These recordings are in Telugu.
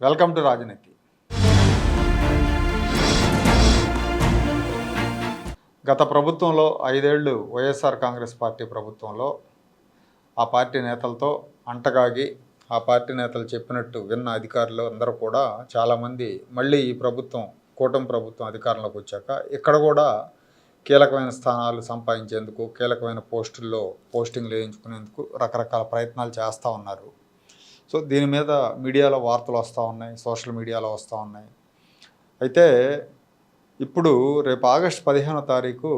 వెల్కమ్ టు రాజనీతి. గత ప్రభుత్వంలో ఐదేళ్ళు వైఎస్ఆర్ కాంగ్రెస్ పార్టీ ప్రభుత్వంలో ఆ పార్టీ నేతలతో అంటగాగి ఆ పార్టీ నేతలు చెప్పినట్టు విన్న అధికారులు అందరూ కూడా చాలామంది మళ్ళీ ఈ ప్రభుత్వం కూటమి ప్రభుత్వం అధికారంలోకి వచ్చాక ఇక్కడ కూడా కీలకమైన స్థానాలు సంపాదించేందుకు కీలకమైన పోస్టుల్లో పోస్టింగ్లు వేయించుకునేందుకు రకరకాల ప్రయత్నాలు చేస్తూ ఉన్నారు. సో దీని మీద మీడియాలో వార్తలు వస్తూ ఉన్నాయి సోషల్ మీడియాలో వస్తూ ఉన్నాయి. అయితే ఇప్పుడు రేపు ఆగస్టు పదిహేనో తారీఖు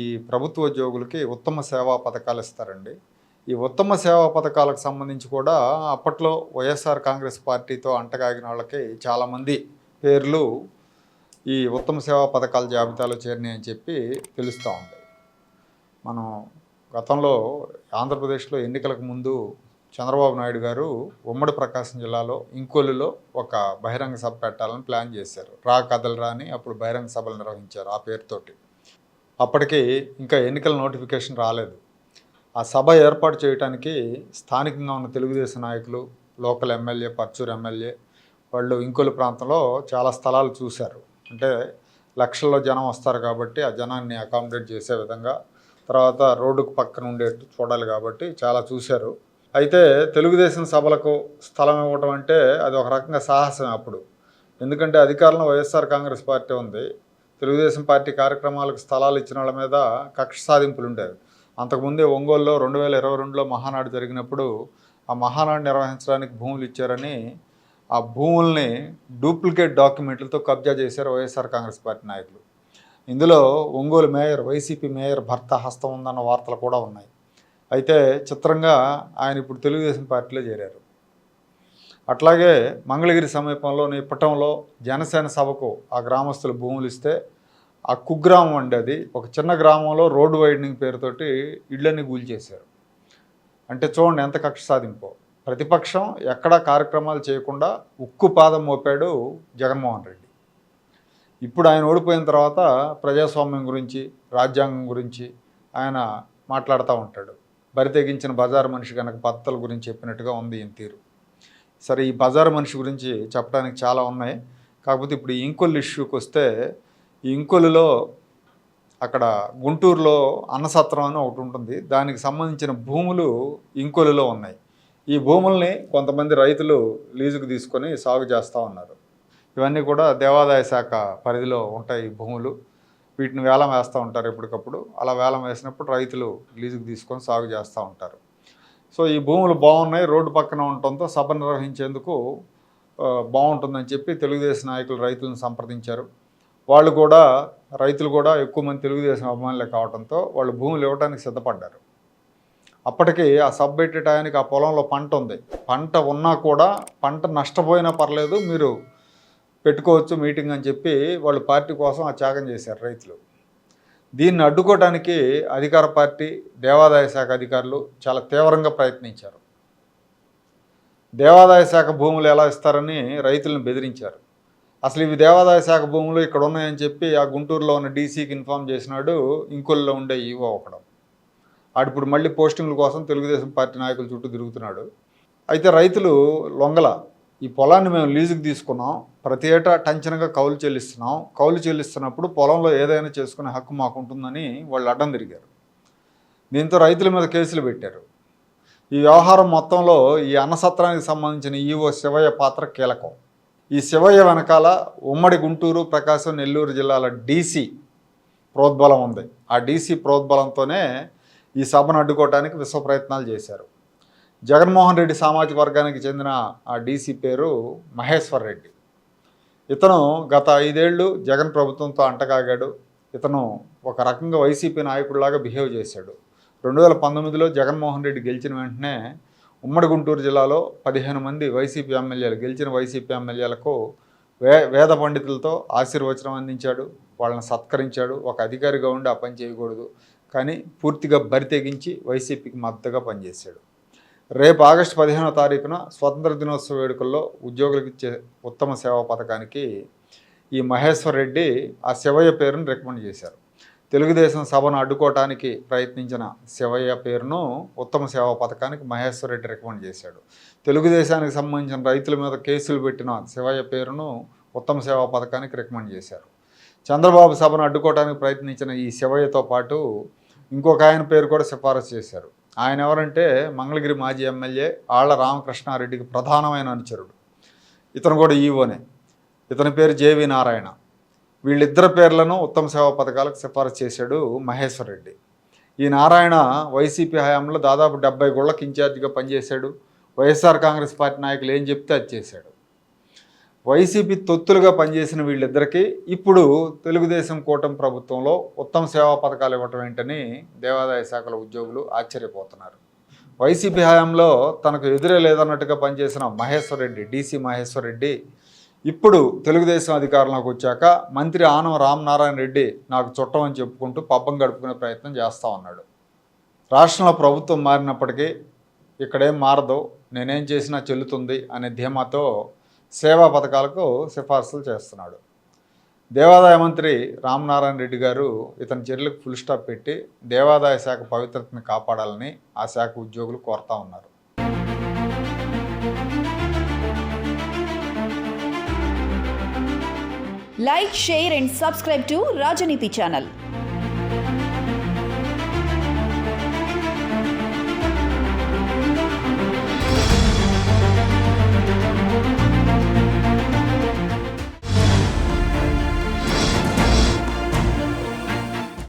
ఈ ప్రభుత్వ ఉద్యోగులకి ఉత్తమ సేవా పథకాలు ఇస్తారండి. ఈ ఉత్తమ సేవా పథకాలకు సంబంధించి కూడా అప్పట్లో వైఎస్ఆర్ కాంగ్రెస్ పార్టీతో అంటగాగిన వాళ్ళకి చాలామంది పేర్లు ఈ ఉత్తమ సేవా పథకాల జాబితాలో చేరినాయి అని చెప్పి తెలుస్తూ ఉంది. మనం గతంలో ఆంధ్రప్రదేశ్లో ఎన్నికలకు ముందు చంద్రబాబు నాయుడు గారు ఉమ్మడి ప్రకాశం జిల్లాలో ఇంకోలులో ఒక బహిరంగ సభ పెట్టాలని ప్లాన్ చేశారు. రా కథలు రాని అప్పుడు బహిరంగ సభలు నిర్వహించారు ఆ పేరుతోటి. అప్పటికి ఇంకా ఎన్నికల నోటిఫికేషన్ రాలేదు. ఆ సభ ఏర్పాటు చేయడానికి స్థానికంగా ఉన్న తెలుగుదేశం నాయకులు లోకల్ ఎమ్మెల్యే పర్చూరు ఎమ్మెల్యే వాళ్ళు ఇంకోలు ప్రాంతంలో చాలా స్థలాలు చూశారు. అంటే లక్షల్లో జనం వస్తారు కాబట్టి ఆ జనాన్ని అకామిడేట్ చేసే విధంగా తర్వాత రోడ్డుకు పక్కన ఉండేట్టు చూడాలి కాబట్టి చాలా చూశారు. అయితే తెలుగుదేశం సభలకు స్థలం ఇవ్వడం అంటే అది ఒక రకంగా సాహసం అప్పుడు. ఎందుకంటే అధికారంలో వైఎస్ఆర్ కాంగ్రెస్ పార్టీ ఉంది. తెలుగుదేశం పార్టీ కార్యక్రమాలకు స్థలాలు ఇచ్చిన వాళ్ళ మీద కక్ష సాధింపులు ఉండేవి. అంతకుముందే ఒంగోలులో రెండు వేల ఇరవై రెండులో మహానాడు జరిగినప్పుడు ఆ మహానాడు నిర్వహించడానికి భూములు ఇచ్చారని ఆ భూముల్ని డూప్లికేట్ డాక్యుమెంట్లతో కబ్జా చేశారు వైఎస్ఆర్ కాంగ్రెస్ పార్టీ నాయకులు. ఇందులో ఒంగోలు మేయర్ వైసీపీ మేయర్ భర్త హస్తం ఉందన్న వార్తలు కూడా ఉన్నాయి. అయితే చిత్రంగా ఆయన ఇప్పుడు తెలుగుదేశం పార్టీలో చేరారు. అట్లాగే మంగళగిరి సమీపంలోని ఇప్పటంలో జనసేన సభకు ఆ గ్రామస్తులు భూములు ఇస్తే ఆ కుగ్రామం అండి అది. ఒక చిన్న గ్రామంలో రోడ్డు వైడనింగ్ పేరుతోటి ఇళ్ళని కూల్చేశారు అంటే చూడండి ఎంత కక్ష సాధింపో. ప్రతిపక్షం ఎక్కడా కార్యక్రమాలు చేయకుండా ఉక్కు పాదం మోపాడు జగన్మోహన్ రెడ్డి. ఇప్పుడు ఆయన ఓడిపోయిన తర్వాత ప్రజాస్వామ్యం గురించి రాజ్యాంగం గురించి ఆయన మాట్లాడుతూ ఉంటాడు. బరి తెగించిన బజారు మనిషి కనుక పత్తల గురించి చెప్పినట్టుగా ఉంది ఈయన తీరు. సరే ఈ బజారు మనిషి గురించి చెప్పడానికి చాలా ఉన్నాయి. కాకపోతే ఇప్పుడు ఇంకొల్ ఇంకొల్లు ఇష్యూకి వస్తే ఈ ఇంకొల్లులో అక్కడ గుంటూరులో అన్నసత్రం అని ఒకటి ఉంటుంది. దానికి సంబంధించిన భూములు ఇంకొలులో ఉన్నాయి. ఈ భూముల్ని కొంతమంది రైతులు లీజుకు తీసుకొని సాగు చేస్తూ ఉన్నారు. ఇవన్నీ కూడా దేవాదాయ శాఖ పరిధిలో ఉంటాయి ఈ భూములు. వీటిని వేలం వేస్తూ ఉంటారు ఎప్పటికప్పుడు. అలా వేలం వేసినప్పుడు రైతులు లీజుకు తీసుకొని సాగు చేస్తూ ఉంటారు. సో ఈ భూములు బాగున్నాయి రోడ్డు పక్కన ఉండటంతో సభ నిర్వహించేందుకు బాగుంటుందని చెప్పి తెలుగుదేశం నాయకులు రైతులను సంప్రదించారు. వాళ్ళు కూడా రైతులు కూడా ఎక్కువ మంది తెలుగుదేశం అభిమానులే కావడంతో వాళ్ళు భూములు ఇవ్వడానికి సిద్ధపడ్డారు. అప్పటికి ఆ సబ్ పెట్టే టయానికి ఆ పొలంలో పంట ఉంది. పంట ఉన్నా కూడా పంట నష్టపోయినా పర్లేదు మీరు పెట్టుకోవచ్చు మీటింగ్ అని చెప్పి వాళ్ళు పార్టీ కోసం ఆ త్యాగం చేశారు రైతులు. దీన్ని అడ్డుకోవడానికి అధికార పార్టీ దేవాదాయ శాఖ అధికారులు చాలా తీవ్రంగా ప్రయత్నించారు. దేవాదాయ శాఖ భూములు ఎలా ఇస్తారని రైతులను బెదిరించారు. అసలు ఇవి దేవాదాయ శాఖ భూములు ఇక్కడ ఉన్నాయని చెప్పి ఆ గుంటూరులో ఉన్న డీసీకి ఇన్ఫామ్ చేసినాడు ఇంకొల్లో ఉండే ఈవో ఒకడం. ఆడిప్పుడు మళ్ళీ పోస్టింగ్ల కోసం తెలుగుదేశం పార్టీ నాయకుల చుట్టూ తిరుగుతున్నాడు. అయితే రైతులు లొంగల. ఈ పొలాన్ని మేము లీజుకి తీసుకున్నాం. ప్రతి ఏటా టంచనగా కౌలు చెల్లిస్తున్నాం. కౌలు చెల్లిస్తున్నప్పుడు పొలంలో ఏదైనా చేసుకునే హక్కు మాకు ఉంటుందని వాళ్ళు అడ్డం తిరిగారు. దీంతో రైతుల మీద కేసులు పెట్టారు. ఈ వ్యవహారం మొత్తంలో ఈ అన్నసత్రానికి సంబంధించిన ఈవో శివయ్య పాత్ర కీలకం. ఈ శివయ్య వెనకాల ఉమ్మడి గుంటూరు ప్రకాశం నెల్లూరు జిల్లాల డీసీ ప్రోద్బలం ఉంది. ఆ డీసీ ప్రోద్బలంతోనే ఈ సభను అడ్డుకోవడానికి విశ్వ ప్రయత్నాలు చేశారు. జగన్మోహన్ రెడ్డి సామాజిక వర్గానికి చెందిన ఆ డీసీ పేరు మహేశ్వర్ రెడ్డి. ఇతను గత ఐదేళ్ళు జగన్ ప్రభుత్వంతో అంటకాగాడు ఇతను ఒక రకంగా వైసీపీ నాయకుడిలాగా బిహేవ్ చేశాడు. రెండు వేల పంతొమ్మిదిలో జగన్మోహన్ రెడ్డి గెలిచిన వెంటనే ఉమ్మడి గుంటూరు జిల్లాలో పదిహేను మంది వైసీపీ ఎమ్మెల్యేలు గెలిచిన వైసీపీ ఎమ్మెల్యేలకు వే వేద పండితులతో ఆశీర్వచనం అందించాడు. వాళ్ళని సత్కరించాడు. ఒక అధికారిగా ఉండి ఆ పని చేయకూడదు. కానీ పూర్తిగా బరి తెగించి వైసీపీకి మద్దతుగా పనిచేశాడు. రేపు ఆగస్టు పదిహేనో తారీఖున స్వతంత్ర దినోత్సవ వేడుకల్లో ఉద్యోగులకు ఇచ్చే ఉత్తమ సేవా పథకానికి ఈ మహేశ్వర్ రెడ్డి ఆ శివయ్య పేరును రికమెండ్ చేశారు. తెలుగుదేశం సభను అడ్డుకోవటానికి ప్రయత్నించిన శివయ్య పేరును ఉత్తమ సేవా పథకానికి మహేశ్వర్ రెడ్డి రికమెండ్ చేశాడు. తెలుగుదేశానికి సంబంధించిన రైతుల మీద కేసులు పెట్టిన శివయ్య పేరును ఉత్తమ సేవా పథకానికి రికమెండ్ చేశారు. చంద్రబాబు సభను అడ్డుకోవడానికి ప్రయత్నించిన ఈ శివయ్యతో పాటు ఇంకొక ఆయన పేరు కూడా సిఫారసు చేశారు. ఆయన ఎవరంటే మంగళగిరి మాజీ ఎమ్మెల్యే ఆళ్ళ రామకృష్ణారెడ్డికి ప్రధానమైన అనుచరుడు. ఇతను కూడా ఈవోనే. ఇతని పేరు జేవి నారాయణ. వీళ్ళిద్దరి పేర్లను ఉత్తమ సేవా పథకాలకు సిఫారసు చేశాడు మహేశ్వర్ రెడ్డి. ఈ నారాయణ వైసీపీ హయాంలో దాదాపు డెబ్బై గుళ్ళకి ఇన్ఛార్జిగా పనిచేశాడు. వైఎస్ఆర్ కాంగ్రెస్ పార్టీ నాయకులు ఏం చెప్తే అది చేశాడు. వైసీపీ తొత్తులుగా పనిచేసిన వీళ్ళిద్దరికీ ఇప్పుడు తెలుగుదేశం కూటమి ప్రభుత్వంలో ఉత్తమ సేవా పథకాలు ఇవ్వటం ఏంటని దేవాదాయ శాఖల ఉద్యోగులు ఆశ్చర్యపోతున్నారు. వైసీపీ హయాంలో తనకు ఎదురే లేదన్నట్టుగా పనిచేసిన మహేశ్వర్ రెడ్డి డీసీ మహేశ్వర్ రెడ్డి ఇప్పుడు తెలుగుదేశం అధికారంలోకి వచ్చాక మంత్రి ఆనం రామనారాయణ రెడ్డి నాకు చుట్టం అని చెప్పుకుంటూ పబ్బం గడుపుకునే ప్రయత్నం చేస్తూ ఉన్నాడు. రాష్ట్రంలో ప్రభుత్వం మారినప్పటికీ ఇక్కడేం మారదు నేనేం చేసినా చెల్లుతుంది అనే ధీమాతో సేవా పథకాలకు సిఫార్సులు చేస్తున్నాడు. దేవాదాయ మంత్రి రామనారాయణ రెడ్డి గారు ఇతని చర్యలకు ఫుల్ స్టాప్ పెట్టి దేవాదాయ శాఖ పవిత్రతను కాపాడాలని ఆ శాఖ ఉద్యోగులు కోరుతా ఉన్నారు. Like share and subscribe to Rajaneeti channel